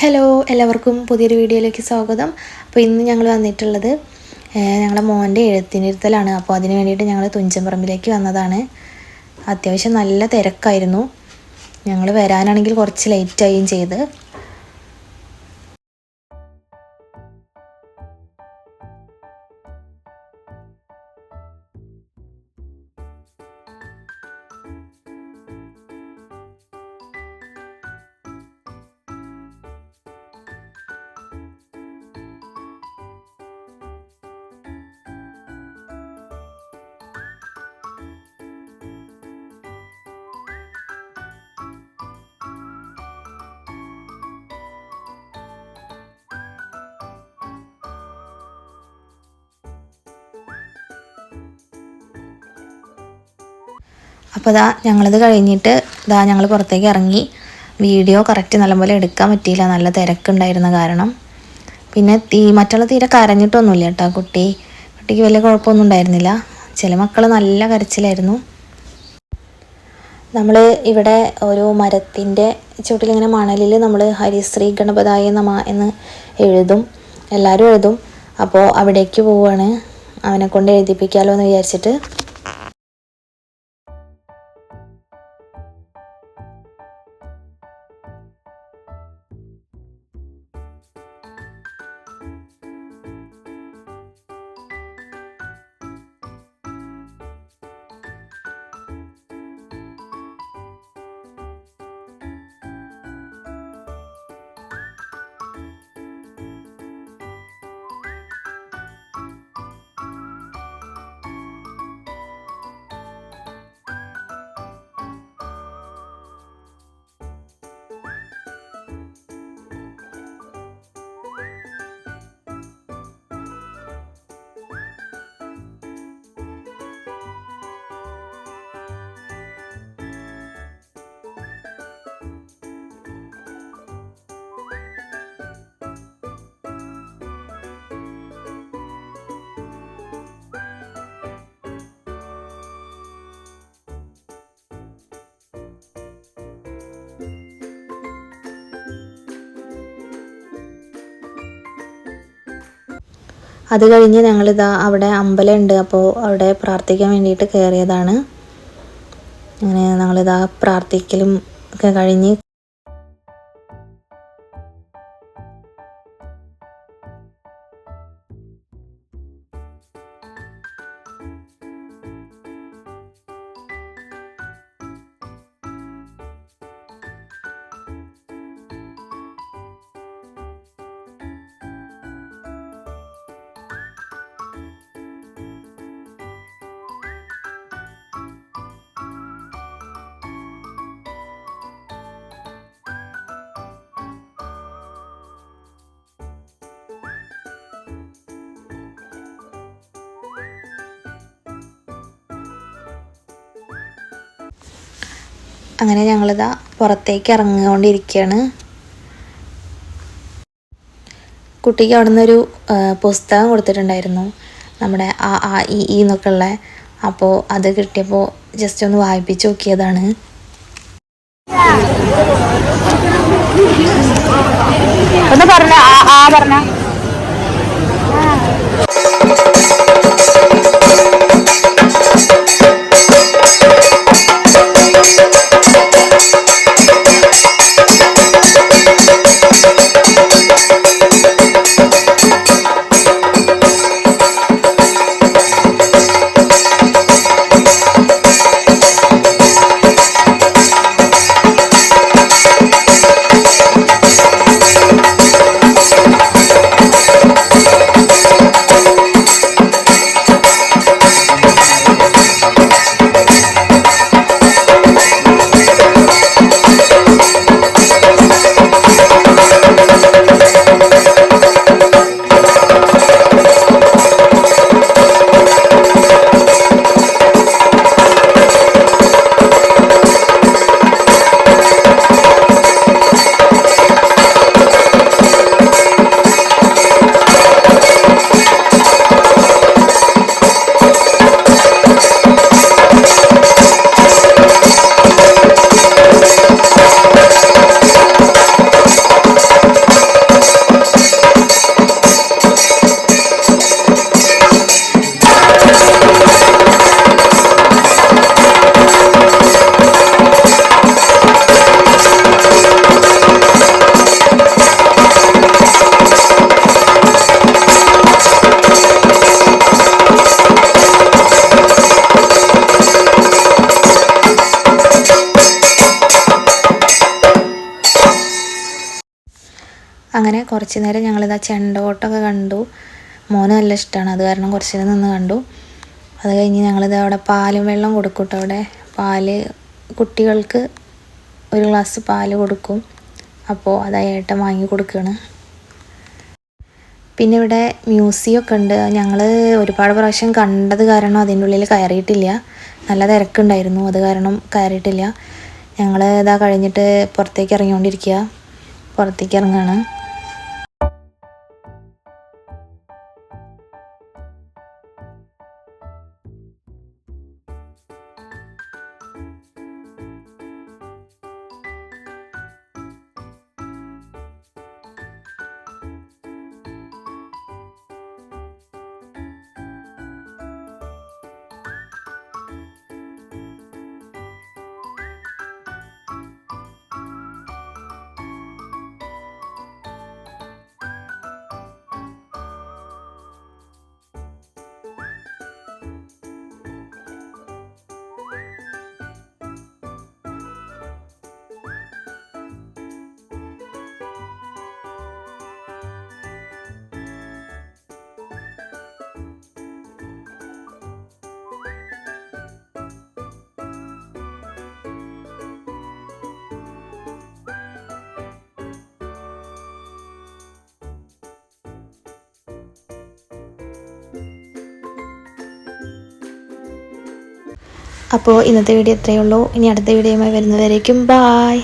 Hello എല്ലാവർക്കും പുതിയൊരു വീഡിയോയിലേക്ക് സ്വാഗതം. അപ്പോൾ ഇന്ന് ഞങ്ങൾ വന്നിട്ടുള്ളത് ഞങ്ങളുടെ മോന്റെ എഴുത്തിനിരുത്തലാണ്. അപ്പോൾ അതിന് വേണ്ടിയിട്ട് ഞങ്ങൾ തുഞ്ചൻപറമ്പിലേക്ക് വന്നതാണ്. അത്യാവശ്യം നല്ല തിരക്കായിരുന്നു. ഞങ്ങൾ വരാനാണെങ്കിൽ കുറച്ച് ലേറ്റായും ചെയ്ത്. അപ്പോൾ ഇതാ ഞങ്ങളത് കഴിഞ്ഞിട്ട് ഇതാ ഞങ്ങൾ പുറത്തേക്ക് ഇറങ്ങി. വീഡിയോ കറക്റ്റ് നല്ലപോലെ എടുക്കാൻ പറ്റിയില്ല. നല്ല തിരക്കുണ്ടായിരുന്ന കാരണം. പിന്നെ തീ മറ്റുള്ള തീരെ കരഞ്ഞിട്ടൊന്നുമില്ല കേട്ടോ കുട്ടി. കുട്ടിക്ക് വലിയ കുഴപ്പമൊന്നും ഉണ്ടായിരുന്നില്ല. ചില മക്കൾ നല്ല കരച്ചിലായിരുന്നു. നമ്മൾ ഇവിടെ ഒരു മരത്തിന്റെ ചുവട്ടിലിങ്ങനെ മണലിൽ നമ്മൾ ഹരിശ്രീ ഗണപതായ നമ എന്ന് എഴുതും. എല്ലാവരും എഴുതും. അപ്പോൾ അവിടേക്ക് പോവുകയാണ് അവനെ കൊണ്ട് എഴുതിപ്പിക്കാമല്ലോ എന്ന് വിചാരിച്ചിട്ട് അത് കഴിഞ്ഞ് ഞങ്ങളിതാ അവിടെ അമ്പലമുണ്ട് അപ്പോൾ അവിടെ പ്രാർത്ഥിക്കാൻ വേണ്ടിയിട്ട് കയറിയതാണ് അങ്ങനെ ഞങ്ങളിതാ പ്രാർത്ഥിക്കലും ഒക്കെ കഴിഞ്ഞ് അങ്ങനെ ഞങ്ങളിതാ പുറത്തേക്ക് ഇറങ്ങിക്കൊണ്ടിരിക്കുകയാണ്. കുട്ടിക്ക് അവിടെ നിന്നൊരു പുസ്തകം കൊടുത്തിട്ടുണ്ടായിരുന്നു. നമ്മുടെ ആ ആ ഇ ഇ എന്നൊക്കെ ഉള്ള അപ്പോൾ അത് കിട്ടിയപ്പോൾ ജസ്റ്റ് ഒന്ന് വായിപ്പിച്ച് നോക്കിയതാണ്. അങ്ങനെ കുറച്ച് നേരം ഞങ്ങളിതാ ചെണ്ടോട്ടമൊക്കെ കണ്ടു. മോന് നല്ല ഇഷ്ടമാണ് അത് കാരണം കുറച്ച് നേരം നിന്ന് കണ്ടു. അത് കഴിഞ്ഞ് ഞങ്ങളിത് അവിടെ പാലും വെള്ളം കൊടുക്കും കേട്ടോ അവിടെ. പാൽ കുട്ടികൾക്ക് ഒരു ഗ്ലാസ് പാൽ കൊടുക്കും. അപ്പോൾ അത് ഏട്ടൻ വാങ്ങി കൊടുക്കുകയാണ് പിന്നെ ഇവിടെ മ്യൂസിയം ഒക്കെ ഉണ്ട്. ഞങ്ങൾ ഒരുപാട് പ്രാവശ്യം കണ്ടത് കാരണം അതിന്റെ ഉള്ളിൽ കയറിയിട്ടില്ല. നല്ല തിരക്കുണ്ടായിരുന്നു. അത് കാരണം കയറിയിട്ടില്ല. ഞങ്ങൾ ഇതാ കഴിഞ്ഞിട്ട് പുറത്തേക്ക് ഇറങ്ങിക്കൊണ്ടിരിക്കുക പുറത്തേക്ക് ഇറങ്ങുകയാണ് അപ്പോൾ ഇന്നത്തെ വീഡിയോ ഇത്രയേ ഉള്ളൂ. ഇനി അടുത്ത വീഡിയോയുമായി വരുന്നവരേക്കും ബായ്